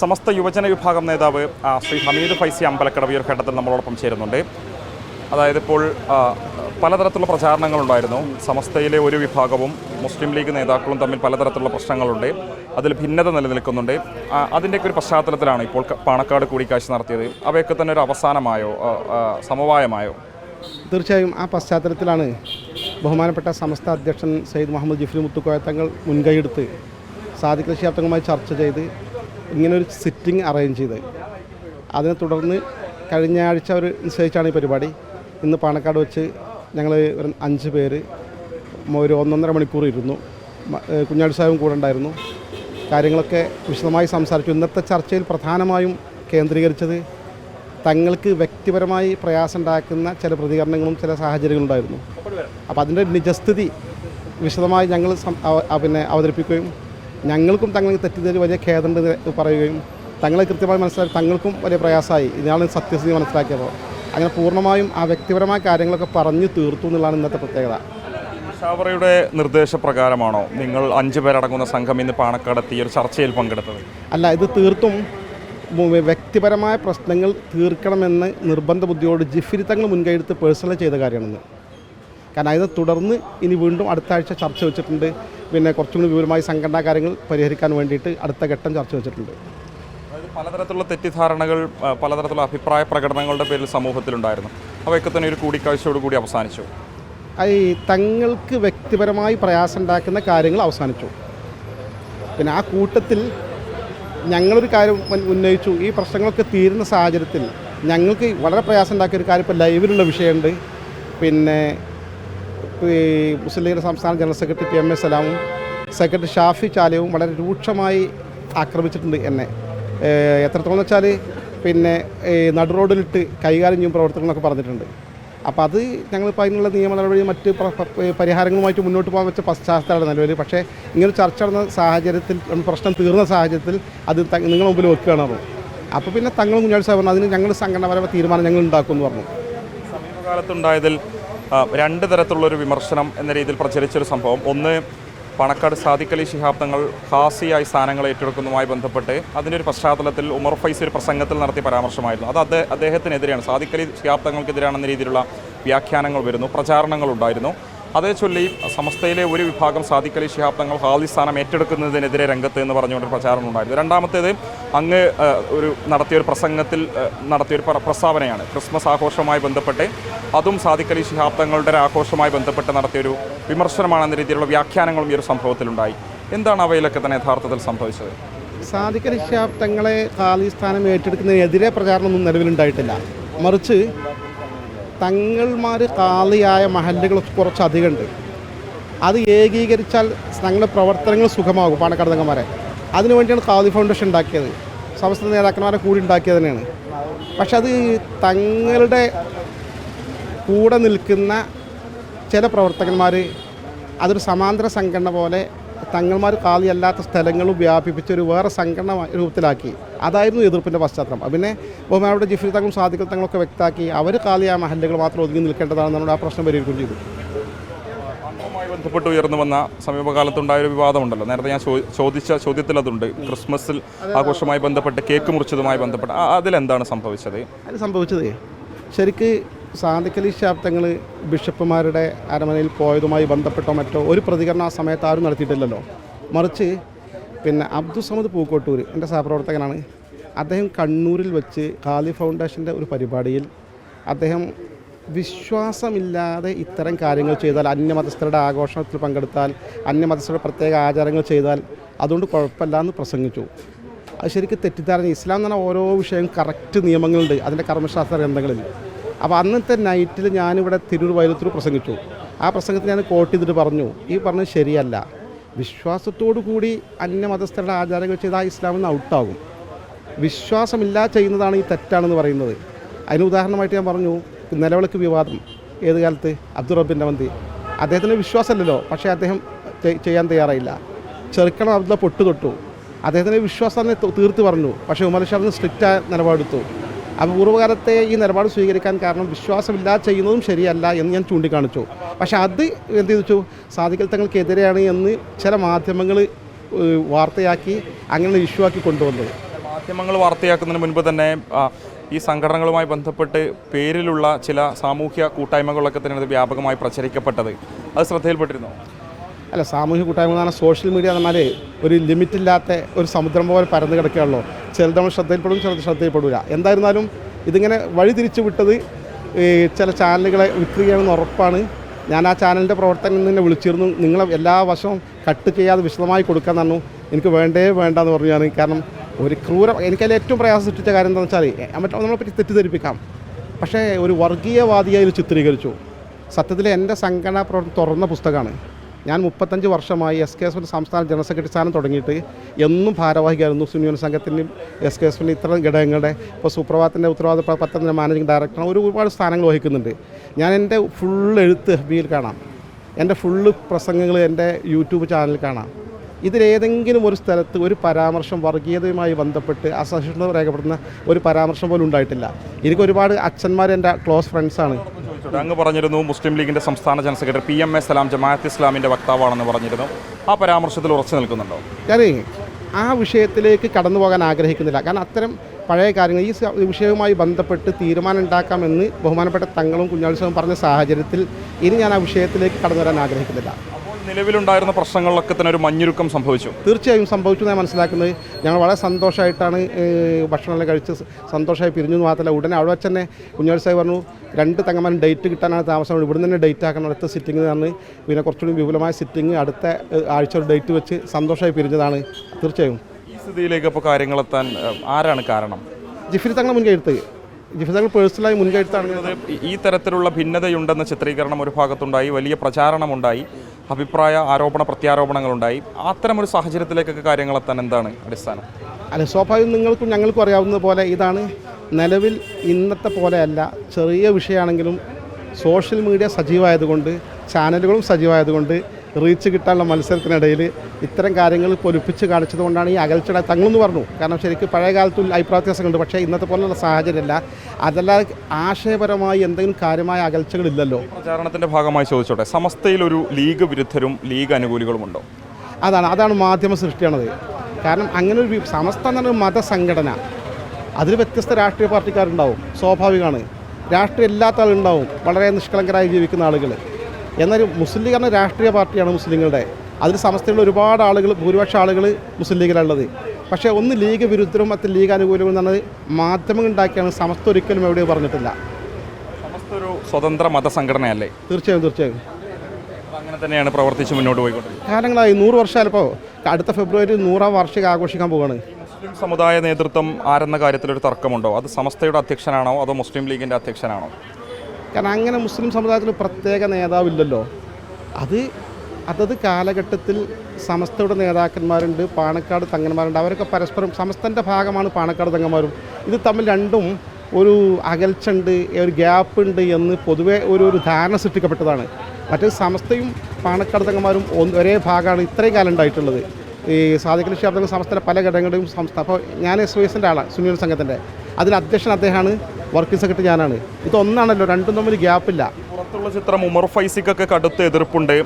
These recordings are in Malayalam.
സമസ്ത യുവജന വിഭാഗം നേതാവ് ശ്രീ ഹമീദ് ഫൈസി അമ്പലക്കടവ് ഈ ഒരു ഘട്ടത്തിൽ നമ്മളോടൊപ്പം ചേരുന്നുണ്ട്. അതായത് ഇപ്പോൾ പലതരത്തിലുള്ള പ്രചാരണങ്ങളുണ്ടായിരുന്നു. സമസ്തയിലെ ഒരു വിഭാഗവും മുസ്ലിം ലീഗ് നേതാക്കളും തമ്മിൽ പലതരത്തിലുള്ള പ്രശ്നങ്ങളുണ്ട്. അതിൽ ഭിന്നത നിലനിൽക്കുന്നുണ്ട്. അതിന്റെയൊക്കെ ഒരു പശ്ചാത്തലത്തിലാണ് ഇപ്പോൾ പാണക്കാട് കൂടിക്കാഴ്ച നടത്തിയത്. അവയൊക്കെ തന്നെ ഒരു അവസാനമായോ സമവായമായോ? തീർച്ചയായും ആ പശ്ചാത്തലത്തിലാണ് ബഹുമാനപ്പെട്ട സമസ്ത അധ്യക്ഷൻ സയ്യിദ് മുഹമ്മദ് ജിഫ്രി മുത്തുക്കോയ തങ്ങൾ മുൻകൈയെടുത്ത് സാദിഖ് ചർച്ച ചെയ്ത് ഇങ്ങനൊരു സിറ്റിംഗ് അറേഞ്ച് ചെയ്ത് അതിനെ തുടർന്ന് കഴിഞ്ഞ ആഴ്ച അവർ നിശ്ചയിച്ചാണ് ഈ പരിപാടി. ഇന്ന് പാണക്കാട് വെച്ച് ഞങ്ങൾ ഒരു അഞ്ച് പേര് ഒരു ഒന്നൊന്നര മണിക്കൂർ ഇരുന്നു. കുഞ്ഞാട് സാഹിബും കൂടെ ഉണ്ടായിരുന്നു. കാര്യങ്ങളൊക്കെ വിശദമായി സംസാരിച്ചു. ഇന്നത്തെ ചർച്ചയിൽ പ്രധാനമായും കേന്ദ്രീകരിച്ചത് തങ്ങൾക്ക് വ്യക്തിപരമായി പ്രയാസം ഉണ്ടാക്കുന്ന ചില പ്രതികരണങ്ങളും ചില സാഹചര്യങ്ങളും ഉണ്ടായിരുന്നു. അപ്പോൾ അതിന്റെ നിജസ്ഥിതി വിശദമായി ഞങ്ങൾ പിന്നെ അവതരിപ്പിക്കുകയും ഞങ്ങൾക്കും തങ്ങൾക്ക് തെറ്റിദ്ധരി വലിയ ഖേദമുണ്ട് പറയുകയും തങ്ങളെ കൃത്യമായി മനസ്സിലാക്കി തങ്ങൾക്കും വലിയ പ്രയാസമായി. ഇതാണ് സത്യസ്ഥിതി മനസ്സിലാക്കിയപ്പോൾ. അങ്ങനെ പൂർണമായും ആ വ്യക്തിപരമായ കാര്യങ്ങളൊക്കെ പറഞ്ഞു തീർത്തു എന്നുള്ളതാണ് ഇന്നത്തെ പ്രത്യേകത. ഷാവറയുടെ നിർദ്ദേശപ്രകാരമാണോ നിങ്ങൾ അഞ്ചു പേരടങ്ങുന്ന സംഘം ഇന്ന് പാണക്കാടെത്തി ഒരു ചർച്ചയിൽ പങ്കെടുത്തത്? അല്ല ഇത് തീർത്തും വ്യക്തിപരമായ പ്രശ്നങ്ങൾ തീർക്കണമെന്ന് നിർബന്ധ ബുദ്ധിയോട് ജിഫിരി തങ്ങൾ മുൻകൈയെടുത്ത് പേഴ്സണലി ചെയ്ത കാര്യമാണെന്ന്. കാരണം അതിനെ തുടർന്ന് ഇനി വീണ്ടും അടുത്ത ആഴ്ച ചർച്ച വെച്ചിട്ടുണ്ട്. പിന്നെ കുറച്ചും കൂടി വിവരമായി സംഘടനാ കാര്യങ്ങൾ പരിഹരിക്കാൻ വേണ്ടിയിട്ട് അടുത്ത ഘട്ടം ചർച്ച വെച്ചിട്ടുണ്ട്. അതായത് പലതരത്തിലുള്ള തെറ്റിദ്ധാരണകൾ പലതരത്തിലുള്ള അഭിപ്രായ പ്രകടനങ്ങളുടെ പേരിൽ സമൂഹത്തിലുണ്ടായിരുന്നു. അവയൊക്കെ തന്നെ ഒരു കൂടിക്കാഴ്ചയോട് കൂടി അവസാനിച്ചു. ഈ തങ്ങൾക്ക് വ്യക്തിപരമായി പ്രയാസം ഉണ്ടാക്കുന്ന കാര്യങ്ങൾ അവസാനിച്ചു. പിന്നെ ആ കൂട്ടത്തിൽ ഞങ്ങളൊരു കാര്യം ഉന്ന- ഉന്നയിച്ചു. ഈ പ്രശ്നങ്ങളൊക്കെ തീരുന്ന സാഹചര്യത്തിൽ ഞങ്ങൾക്ക് വളരെ പ്രയാസം ഉണ്ടാക്കിയ ഒരു കാര്യം ഇപ്പോൾ ലൈവിലുള്ള വിഷയമുണ്ട്. പിന്നെ ഈ മുസ്ലിം ലീഗിന്റെ സംസ്ഥാന general secretary P M A സലാമും secretary Shafi ചാലയും വളരെ രൂക്ഷമായി ആക്രമിച്ചിട്ടുണ്ട് എന്നെ. എത്രത്തോളം വെച്ചാൽ പിന്നെ നടു നടുറോഡിലിട്ട് കൈകാര്യം ചെയ്യും പ്രവർത്തനങ്ങളൊക്കെ പറഞ്ഞിട്ടുണ്ട്. അപ്പോൾ അത് ഞങ്ങളിപ്പോൾ അതിനുള്ള നിയമ നടപടി മറ്റ് പ്ര- പ്ര- പരിഹാരങ്ങളുമായിട്ട് മുന്നോട്ട് പോകാൻ വെച്ച പശ്ചാത്തലമാണ് നിലവിൽ. പക്ഷേ ഇങ്ങനെ ചർച്ച നടന്ന സാഹചര്യത്തിൽ പ്രശ്നം തീർന്ന സാഹചര്യത്തിൽ അത് നിങ്ങളുടെ മുമ്പിൽ വെക്കുകയാണ് പറഞ്ഞു അപ്പോൾ പിന്നെ തങ്ങൾ കുഞ്ഞാഴ്ച പറഞ്ഞു അതിന് ഞങ്ങൾ സംഘടനാപരമായ തീരുമാനം ഞങ്ങൾ ഉണ്ടാക്കുമെന്ന് പറഞ്ഞു. സമീപകാലത്തുണ്ടായതിൽ രണ്ട് തരത്തിലുള്ളൊരു വിമർശനം എന്ന രീതിയിൽ പ്രചരിച്ചൊരു സംഭവം. ഒന്ന് പണക്കാട് സാദിഖ് അലി ശിഹാബ് തങ്ങൾ ഹാസിയായി സ്ഥാനങ്ങൾ ഏറ്റെടുക്കുന്നതുമായി ബന്ധപ്പെട്ട് അതിന്റെ ഒരു പശ്ചാത്തലത്തിൽ ഉമർ ഫൈസ് ഒരു പ്രസംഗത്തിൽ നടത്തിയ പരാമർശമായിരുന്നു. അത് അദ്ദേഹ അദ്ദേഹത്തിനെതിരെയാണ് സാദിഖ് അലി ശിഹാബ് തങ്ങൾക്കെതിരാണെന്ന രീതിയിലുള്ള വ്യാഖ്യാനങ്ങൾ വരുന്നു പ്രചാരണങ്ങളുണ്ടായിരുന്നു അതേ ചൊല്ലി സമസ്തയിലെ ഒരു വിഭാഗം സാദിഖ് അലി ശിഹാബ് തങ്ങൾ ഹാദി സ്ഥാനം ഏറ്റെടുക്കുന്നതിനെതിരെ രംഗത്ത് എന്ന് പറഞ്ഞുകൊണ്ട് ഒരു പ്രചാരണം ഉണ്ടായിരുന്നു. രണ്ടാമത്തേത് അങ്ങ് ഒരു നടത്തിയൊരു പ്രസംഗത്തിൽ നടത്തിയ നടത്തിയൊരു പ്രസ്താവനയാണ്. ക്രിസ്മസ് ആഘോഷവുമായി ബന്ധപ്പെട്ട് അതും സാദിഖ് അലി ശിഹാബ് തങ്ങളുടെ ഒരു ആഘോഷവുമായി ബന്ധപ്പെട്ട് നടത്തിയൊരു വിമർശനമാണെന്ന രീതിയിലുള്ള വ്യാഖ്യാനങ്ങളും ഈ ഒരു സംഭവത്തിലുണ്ടായി. എന്താണ് അവയിലൊക്കെ തന്നെ യഥാർത്ഥത്തിൽ സംഭവിച്ചത്? സാദിഖ് അലി ശിഹാബ് തങ്ങളെ ഖാലി സ്ഥാനം ഏറ്റെടുക്കുന്നതിനെതിരെ പ്രചാരണമൊന്നും നിലവിലുണ്ടായിട്ടില്ല. മറിച്ച് തങ്ങൾമാർ കാളിയായ മഹല്ലുകൾ കുറച്ചധികം ഉണ്ട് അത് ഏകീകരിച്ചാൽ തങ്ങളുടെ പ്രവർത്തനങ്ങൾ സുഖമാകും പാണക്കാട് തങ്ങന്മാരെ അതിനുവേണ്ടിയാണ് കാളി ഫൗണ്ടേഷൻ ഉണ്ടാക്കിയത്. സമസ്ത നേതാക്കന്മാരെ കൂടി ഉണ്ടാക്കിയത് തന്നെയാണ്. പക്ഷെ അത് തങ്ങളുടെ കൂടെ നിൽക്കുന്ന ചില പ്രവർത്തകന്മാർ അതൊരു സമാന്തര സംഘടന പോലെ തങ്ങൾമാർ കാലിയല്ലാത്ത സ്ഥലങ്ങളും വ്യാപിപ്പിച്ച് ഒരു വേറെ സംഘടന രൂപത്തിലാക്കി. അതായിരുന്നു എതിർപ്പിന്റെ പശ്ചാത്തലം. പിന്നെ ബഹുമാനയുടെ ജിഫ്രി തങ്ങളും സാധിക്കൽ തങ്ങളൊക്കെ വ്യക്തമാക്കി അവർ കാലിയ മഹല്ലുകൾ മാത്രം ഒതുങ്ങി നിൽക്കേണ്ടതാണെന്നാണ് ആ പ്രശ്നം പരിഹരിക്കുകയും ചെയ്തു. ബന്ധപ്പെട്ട് ഉയർന്നു വന്ന സമീപകാലത്തുണ്ടായ ഒരു വിവാദമുണ്ടല്ലോ. നേരത്തെ ഞാൻ ചോദിച്ച ചോദ്യത്തിൽ അതുണ്ട്. ക്രിസ്മസിൽ ആഘോഷമായി ബന്ധപ്പെട്ട് കേക്ക് മുറിച്ചതുമായി ബന്ധപ്പെട്ട്. ആ- അതിലെന്താണ് സംഭവിച്ചത്? അത് സംഭവിച്ചത് ശരിക്ക് സാദിഖലി ശാബ്ദങ്ങൾ ബിഷപ്പുമാരുടെ അരമനയിൽ പോയതുമായി ബന്ധപ്പെട്ടോ മറ്റോ ഒരു പ്രതികരണം ആ സമയത്ത് ആരും നടത്തിയിട്ടില്ലല്ലോ. മറിച്ച് പിന്നെ അബ്ദുൽ സമദ് പൂക്കോട്ടൂർ എന്റെ സഹപ്രവർത്തകനാണ്. അദ്ദേഹം കണ്ണൂരിൽ വെച്ച് ഖാലി ഫൗണ്ടേഷന്റെ ഒരു പരിപാടിയിൽ അദ്ദേഹം വിശ്വാസമില്ലാതെ ഇത്തരം കാര്യങ്ങൾ ചെയ്താൽ അന്യമതസ്ഥരുടെ ആഘോഷത്തിൽ പങ്കെടുത്താൽ അന്യമതസ്ഥരുടെ പ്രത്യേക ആചാരങ്ങൾ ചെയ്താൽ അതുകൊണ്ട് കുഴപ്പമില്ല എന്ന് പ്രസംഗിച്ചു. അത് ശരിക്കും തെറ്റിദ്ധാരണ. ഇസ്ലാം എന്ന് പറഞ്ഞാൽ ഓരോ വിഷയവും കറക്റ്റ് നിയമങ്ങളുണ്ട്. അതിന്റെ കർമ്മശാസ്ത്ര ഗ്രന്ഥങ്ങളിൽ. അപ്പോൾ അന്നത്തെ നൈറ്റിൽ ഞാനിവിടെ തിരൂർ വയലത്തൂർ പ്രസംഗിച്ചു. ആ പ്രസംഗത്തിൽ ഞാൻ കോട്ട് ചെയ്തിട്ട് പറഞ്ഞു. ഈ പറഞ്ഞത് ശരിയല്ല. വിശ്വാസത്തോടു കൂടി അന്യമതസ്ഥരുടെ ആചാരങ്ങൾ ചെയ്താൽ ഇസ്ലാമിൽ നിന്ന് ഔട്ടാകും വിശ്വാസമില്ലാ ചെയ്യുന്നതാണ് ഈ തെറ്റാണെന്ന് പറയുന്നത്. അതിന് ഉദാഹരണമായിട്ട് ഞാൻ പറഞ്ഞു നിലവിളക്ക് വിവാദം. ഏത് കാലത്ത്? അബ്ദുൾ റബ്ബിന്റെ മന്തി. അദ്ദേഹത്തിന് വിശ്വാസമല്ലല്ലോ പക്ഷേ അദ്ദേഹം ചെയ്യാൻ തയ്യാറായില്ല. ചെറുക്കണം അബ്ദുള്ള പൊട്ടു തൊട്ടു അദ്ദേഹത്തിന് വിശ്വാസം തന്നെ തീർത്ത് പറഞ്ഞു. പക്ഷേ ഉമർ ഷാറിന് സ്ട്രിക്റ്റായ നിലപാടെടുത്തു. അപ്പോൾ പൂർവകാലത്തെ ഈ നിലപാട് സ്വീകരിക്കാൻ കാരണം വിശ്വാസമില്ലാതെ ചെയ്യുന്നതും ശരിയല്ല എന്ന് ഞാൻ ചൂണ്ടിക്കാണിച്ചു. പക്ഷേ അത് എന്ത് ചെയ്തു? സാധിക്കൽ തങ്ങൾക്കെതിരെയാണ് എന്ന് ചില മാധ്യമങ്ങൾ വാർത്തയാക്കി അങ്ങനെ ഇഷ്യൂ ആക്കി കൊണ്ടുവന്നത്. മാധ്യമങ്ങൾ വാർത്തയാക്കുന്നതിന് മുൻപ് തന്നെ ഈ സംഘടനകളുമായി ബന്ധപ്പെട്ട് പേരിലുള്ള ചില സാമൂഹ്യ കൂട്ടായ്മകളൊക്കെ തന്നെ വ്യാപകമായി പ്രചരിക്കപ്പെട്ടത്. അത് ശ്രദ്ധയിൽപ്പെട്ടിരുന്നു? അല്ല സാമൂഹ്യ കൂട്ടായ്മ എന്ന് സോഷ്യൽ മീഡിയ എന്നാൽ ഒരു ലിമിറ്റില്ലാത്ത ഒരു സമുദ്രം പോലെ പരന്ന് കിടക്കുകയുള്ളൂ ചിലത് നമ്മൾ ശ്രദ്ധയിൽപ്പെടും ചിലത് ശ്രദ്ധയിൽപ്പെടില്ല എന്തായിരുന്നാലും ഇതിങ്ങനെ വഴി തിരിച്ചു വിട്ടത് ചില ചാനലുകളെ വിൽക്കുകയാണെന്ന് ഉറപ്പാണ്. ഞാൻ ആ ചാനലിന്റെ പ്രവർത്തനം തന്നെ വിളിച്ചിരുന്നു. നിങ്ങളെ എല്ലാ വശവും കട്ട് ചെയ്യാതെ വിശദമായി കൊടുക്കാൻ തന്നു എനിക്ക് വേണ്ടേ വേണ്ട എന്ന് പറഞ്ഞു ഞാൻ കാരണം ഒരു ക്രൂര എനിക്കതിൽ ഏറ്റവും പ്രയാസം സൃഷ്ടിച്ച കാര്യം എന്താണെന്ന് വെച്ചാൽ മറ്റേ നമ്മളെ പറ്റി തെറ്റിദ്ധരിപ്പിക്കാം. പക്ഷേ ഒരു വർഗീയവാദിയായി ചിത്രീകരിച്ചു. സത്യത്തിൽ എന്റെ സംഘടനാ പ്രവർത്തനം തുറന്ന പുസ്തകമാണ്. ഞാൻ മുപ്പത്തഞ്ച് വർഷമായി എസ് കെ എസ് എഫിന്റെ സംസ്ഥാന ജനറൽ സെക്രട്ടറി സ്ഥാനം തുടങ്ങിയിട്ട് എന്നും ഭാരവാഹിയായിരുന്നു സുനിയോൻ സംഘത്തിന്റെയും എസ് കെ എസ് എഫിന്റെ ഇത്തരം ഘടകങ്ങളുടെ ഇപ്പോൾ സുപ്രഭാതത്തിന്റെ ഉത്തരവാദിത്ത പത്രത്തിന്റെ മാനേജിംഗ് ഡയറക്ടർ ഒരു ഒരുപാട് സ്ഥാനങ്ങൾ വഹിക്കുന്നുണ്ട്. ഞാൻ എന്റെ ഫുൾ എഴുത്ത് ബിയിൽ കാണാം. എന്റെ ഫുള്ള് പ്രസംഗങ്ങൾ എന്റെ യൂട്യൂബ് ചാനലിൽ കാണാം. ഇതിലേതെങ്കിലും ഒരു സ്ഥലത്ത് ഒരു പരാമർശം വർഗീയതയുമായി ബന്ധപ്പെട്ട് അസഹിഷ്ണുത രേഖപ്പെടുത്തുന്ന ഒരു പരാമർശം പോലും ഉണ്ടായിട്ടില്ല. എനിക്ക് ഒരുപാട് അച്ഛന്മാർ എന്റെ ക്ലോസ് ഫ്രണ്ട്സാണ് അങ്ങ് പറഞ്ഞിരുന്നു മുസ്ലിം ലീഗിന്റെ സംസ്ഥാന general secretary P M A Salam Jamaat ഇസ്ലാമിന്റെ വക്താവാണെന്ന് പറഞ്ഞിരുന്നു. ആ പരാമർശത്തിൽ ഉറച്ചു നിൽക്കുന്നുണ്ടോ? ഞാൻ ആ വിഷയത്തിലേക്ക് കടന്നു പോകാൻ ആഗ്രഹിക്കുന്നില്ല. കാരണം അത്തരം പഴയ കാര്യങ്ങൾ ഈ വിഷയവുമായി ബന്ധപ്പെട്ട് തീരുമാനം ഉണ്ടാക്കാമെന്ന് ബഹുമാനപ്പെട്ട തങ്ങളും കുഞ്ഞാളിസവും പറഞ്ഞ സാഹചര്യത്തിൽ ഇനി ഞാൻ ആ വിഷയത്തിലേക്ക് കടന്നു വരാൻ ആഗ്രഹിക്കുന്നില്ല. നിലവിലുണ്ടായിരുന്ന പ്രശ്നങ്ങളിലൊക്കെ തന്നെ ഒരു മഞ്ഞുരുക്കം സംഭവിച്ചു. തീർച്ചയായും സംഭവിച്ചു ഞാൻ മനസ്സിലാക്കുന്നത്. ഞങ്ങൾ വളരെ സന്തോഷമായിട്ടാണ് ഭക്ഷണമെല്ലാം കഴിച്ച് സന്തോഷമായി പിരിഞ്ഞു എന്ന് മാത്രമല്ല ഉടനെ അവിടെ വെച്ച് തന്നെ കുഞ്ഞാളി സാഹിബ് പറഞ്ഞു രണ്ട് തങ്ങമാരും ഡേറ്റ് കിട്ടാനാണ് താമസം ഇവിടെ നിന്ന് തന്നെ ഡേറ്റ് ആക്കണം അടുത്ത സിറ്റിംഗ് തന്നെ പിന്നെ കുറച്ചുകൂടി വിപുലമായ സിറ്റിംഗ് അടുത്ത ആഴ്ച ഒരു ഡേറ്റ് വെച്ച് സന്തോഷമായി പിരിഞ്ഞതാണ്. തീർച്ചയായും. ഈ സ്ഥിതിയിലേക്ക് ഇപ്പോൾ കാര്യങ്ങളെത്താൻ ആരാണ് കാരണം? ജിഫിരി തങ്ങൾ മുൻകൈയെടുത്ത്. തങ്ങൾ പേഴ്സണലായി മുൻകൈ എടുത്താണ് ഈ- ഈ തരത്തിലുള്ള ഭിന്നതയുണ്ടെന്ന ചിത്രീകരണം ഒരു ഭാഗത്തുണ്ടായി വലിയ പ്രചാരണമുണ്ടായി. അഭിപ്രായ ആരോപണ പ്രത്യാരോപണങ്ങളുണ്ടായി. അത്തരമൊരു സാഹചര്യത്തിലേക്കൊക്കെ കാര്യങ്ങളെത്താൻ എന്താണ് അടിസ്ഥാനം? അല്ല സ്വാഭാവികം നിങ്ങൾക്കും ഞങ്ങൾക്കും അറിയാവുന്നത് പോലെ ഇതാണ് നിലവിൽ ഇന്നത്തെ പോലെയല്ല. ചെറിയ വിഷയമാണെങ്കിലും സോഷ്യൽ മീഡിയ സജീവമായതുകൊണ്ട് ചാനലുകളും സജീവമായതുകൊണ്ട് റീച്ച് കിട്ടാനുള്ള മത്സരത്തിനിടയിൽ ഇത്തരം കാര്യങ്ങൾ പൊലിപ്പിച്ച് കാണിച്ചതുകൊണ്ടാണ് ഈ അകൽച്ചയുടെ തങ്ങളെന്ന് പറഞ്ഞു. കാരണം ശരിക്കും പഴയ കാലത്തും അഭിപ്രായ വ്യത്യാസങ്ങളുണ്ട്. പക്ഷേ ഇന്നത്തെ പോലുള്ള സാഹചര്യമല്ല. അതല്ലാതെ ആശയപരമായി എന്തെങ്കിലും കാര്യമായ അകൽച്ചകളില്ലല്ലോ പ്രചാരണത്തിന്റെ ഭാഗമായി ചോദിച്ചോട്ടെ സമസ്തയിൽ ഒരു ലീഗ് വിരുദ്ധരും ലീഗ് അനുകൂലികളുമുണ്ടോ അതാണ് അതാണ് മാധ്യമ സൃഷ്ടിയാണത്. കാരണം അങ്ങനെ ഒരു സമസ്ത എന്ന് പറഞ്ഞ മതസംഘടന അതിൽ വ്യത്യസ്ത രാഷ്ട്രീയ പാർട്ടിക്കാരുണ്ടാവും സ്വാഭാവികമാണ്. രാഷ്ട്രീയം ഇല്ലാത്ത ആളുണ്ടാവും വളരെ നിഷ്കളങ്കരായി ജീവിക്കുന്ന ആളുകൾ എന്നാൽ മുസ്ലിം ലീഗ് പറഞ്ഞ രാഷ്ട്രീയ പാർട്ടിയാണ് മുസ്ലിങ്ങളുടെ. അതിൽ സമസ്തയുള്ള ഒരുപാട് ആളുകൾ ഭൂരിപക്ഷം ആളുകൾ മുസ്ലിം ലീഗിലുള്ളത് പക്ഷേ ഒന്ന് ലീഗ് വിരുദ്ധരും മറ്റ് ലീഗ് അനുകൂലവും എന്നുള്ളത് മാധ്യമങ്ങൾ ഉണ്ടാക്കിയാണ് സമസ്ത ഒരിക്കലും എവിടെയും പറഞ്ഞിട്ടില്ല. സമസ്ത ഒരു സ്വതന്ത്ര മതസംഘടനയല്ലേ? തീർച്ചയായും തീർച്ചയായും. അങ്ങനെ തന്നെയാണ് പ്രവർത്തിച്ച് മുന്നോട്ട് പോയിക്കൊണ്ടിരിക്കുന്നത്. കാലങ്ങളായി നൂറ് വർഷമായപ്പോൾ അടുത്ത ഫെബ്രുവരി നൂറാം വാർഷികം ആഘോഷിക്കാൻ പോവുകയാണ് മുസ്ലിം സമുദായ നേതൃത്വം ആരെന്ന കാര്യത്തിലൊരു തർക്കമുണ്ടോ? അത് സമസ്തയുടെ അധ്യക്ഷനാണോ? അതോ മുസ്ലിം ലീഗിന്റെ അധ്യക്ഷനാണോ? കാരണം അങ്ങനെ മുസ്ലിം സമുദായത്തിൽ പ്രത്യേക നേതാവില്ലല്ലോ. അത് അതത് കാലഘട്ടത്തിൽ സമസ്തയുടെ നേതാക്കന്മാരുണ്ട് പാണക്കാട് തങ്ങന്മാരുണ്ട്. അവരൊക്കെ പരസ്പരം സമസ്തന്റെ ഭാഗമാണ് പാണക്കാട് തങ്ങന്മാരും. ഇത് തമ്മിൽ രണ്ടും ഒരു അകൽച്ചുണ്ട് ഒരു ഗ്യാപ്പ് ഉണ്ട് എന്ന് പൊതുവേ ഒരു ഒരു ധാരണ സൃഷ്ടിക്കപ്പെട്ടതാണ്. മറ്റേ സമസ്തയും പാണക്കാട് തങ്ങന്മാരും ഒരേ ഭാഗമാണ് ഇത്രയും കാലം ഉണ്ടായിട്ടുള്ളത്. ഈ സാധിക്കൽ ശബ്ദങ്ങൾ സമസ്തയുടെ പല ഘടകങ്ങളുടെയും സംസ്ഥ അപ്പോൾ ഞാൻ എസ് വൈ എസിന്റെ ആളാണ് സുനിയൻ സംഘത്തിന്റെ അതിൽ അധ്യക്ഷൻ അദ്ദേഹമാണ് വർക്കിംഗ് സെക്രട്ടറി ഞാനാണ്. ഇതൊന്നാണല്ലോ രണ്ടും തമ്മിൽ ഗ്യാപ്പില്ല പുറത്തുള്ള ചിത്രം ഉമർ ഫൈസിക്കൊക്കെ കടുത്ത എതിർപ്പുണ്ട്.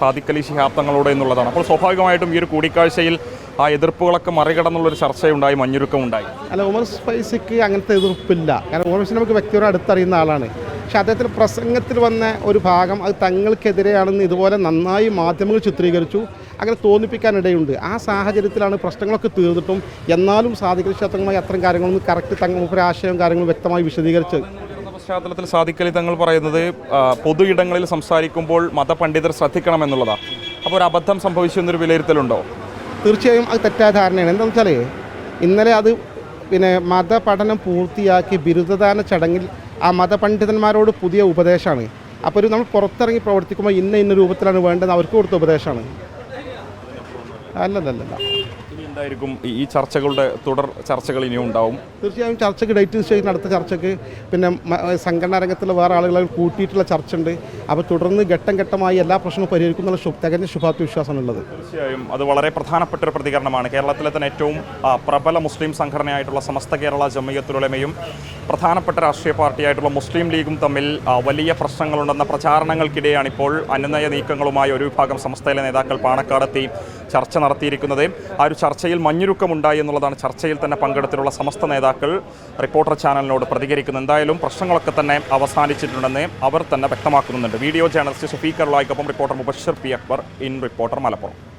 സാദിഖ് അലി ശിഹാബ് തങ്ങളോട് എന്നുള്ളതാണ്. അപ്പോൾ സ്വാഭാവികമായിട്ടും ഈ ഒരു കൂടിക്കാഴ്ചയിൽ ആ എതിർപ്പുകളൊക്കെ മറികടന്നുള്ളൊരു ചർച്ചയുണ്ടായി മഞ്ഞുരുക്കമുണ്ടായി. അല്ല ഉമർ ഫൈസിക്ക് അങ്ങനത്തെ എതിർപ്പില്ല. കാരണം ഉമർ ഫൈസി നമുക്ക് വ്യക്തിയോട് അടുത്തറിയുന്ന ആളാണ്. പക്ഷെ അദ്ദേഹത്തിന്റെ പ്രസംഗത്തിൽ വന്ന ഒരു ഭാഗം അത് തങ്ങൾക്കെതിരെയാണെന്ന് ഇതുപോലെ നന്നായി മാധ്യമങ്ങൾ ചിത്രീകരിച്ചു. അങ്ങനെ തോന്നിപ്പിക്കാനിടയുണ്ട്. ആ സാഹചര്യത്തിലാണ് പ്രശ്നങ്ങളൊക്കെ തീർന്നിട്ടും എന്നാലും സാധിക്കൽ ക്ഷേത്രങ്ങളുമായി അത്തരം കാര്യങ്ങളൊന്നും കറക്റ്റ് തങ്ങൾ മൂപ്പര് ആശയവും കാര്യങ്ങളും വ്യക്തമായി വിശദീകരിച്ചത്. പശ്ചാത്തലത്തിൽ സാധിക്കലി തങ്ങൾ പറയുന്നത് പൊതു ഇടങ്ങളിൽ സംസാരിക്കുമ്പോൾ മതപണ്ഡിതർ ശ്രദ്ധിക്കണം എന്നുള്ളതാണ് അപ്പോൾ ഒരു അബദ്ധം സംഭവിച്ചു എന്നൊരു വിലയിരുത്തലുണ്ടോ? തീർച്ചയായും അത് തെറ്റായ ധാരണയാണ്. എന്താണെന്ന് വെച്ചാൽ ഇന്നലെ അത് പിന്നെ മതപഠനം പൂർത്തിയാക്കി ബിരുദദാന ചടങ്ങിൽ ആ മതപണ്ഡിതന്മാരോട് പുതിയ ഉപദേശമാണ്. അപ്പോൾ ഒരു നമ്മൾ പുറത്തിറങ്ങി പ്രവർത്തിക്കുമ്പോൾ ഇന്ന ഇന്ന രൂപത്തിലാണ് വേണ്ടത് അവർക്ക് കൊടുത്ത ഉപദേശമാണ്. അല്ലല്ലല്ല എന്തായിരിക്കും ഈ- ചർച്ചകളുടെ തുടർ ചർച്ചകൾ ഇനിയും ഉണ്ടാവും. തീർച്ചയായും ചർച്ചയ്ക്ക് ഡേറ്റ് നിശ്ചയിക്കുന്ന അടുത്ത ചർച്ചയ്ക്ക് പിന്നെ സംഘടനാ രംഗത്തുള്ള വേറെ ആളുകളെ കൂട്ടിയിട്ടുള്ള ചർച്ച ഉണ്ട് അപ്പോൾ തുടർന്ന് ഘട്ടം ഘട്ടമായി എല്ലാ പ്രശ്നവും പരിഹരിക്കും എന്നുള്ള തികഞ്ഞ ശുഭാപ്തി വിശ്വാസമാണുള്ളത് തീർച്ചയായും അത് വളരെ പ്രധാനപ്പെട്ട ഒരു പ്രതികരണമാണ്. കേരളത്തിലെ തന്നെ ഏറ്റവും പ്രബല മുസ്ലിം സംഘടനയായിട്ടുള്ള സമസ്ത കേരള ജമയത്തുലമയും പ്രധാനപ്പെട്ട രാഷ്ട്രീയ പാർട്ടിയായിട്ടുള്ള മുസ്ലിം ലീഗും തമ്മിൽ വലിയ പ്രശ്നങ്ങളുണ്ടെന്ന പ്രചാരണങ്ങൾക്കിടെയാണ് ഇപ്പോൾ അനുനയ നീക്കങ്ങളുമായി ഒരു വിഭാഗം സംസ്ഥയിലെ നേതാക്കൾ പാണക്കാടെത്തി ചർച്ച നടത്തിയിരിക്കുന്നത്. ആ ഒരു ചർച്ച ചർച്ചയിൽ മഞ്ഞുരുക്കമുണ്ടായി എന്നുള്ളതാണ് ചർച്ചയിൽ തന്നെ പങ്കെടുത്തിട്ടുള്ള സമസ്ത നേതാക്കൾ. റിപ്പോർട്ടർ ചാനലിനോട് പ്രതികരിക്കുന്നത് എന്തായാലും പ്രശ്നങ്ങളൊക്കെ തന്നെ അവസാനിച്ചിട്ടുണ്ടെന്ന് അവർ തന്നെ വ്യക്തമാക്കുന്നുണ്ട്. Video journalist Shafeekhar ലോയ്ക്കൊപ്പം reporter Mubashar P Akbar. In reporter Malappuram.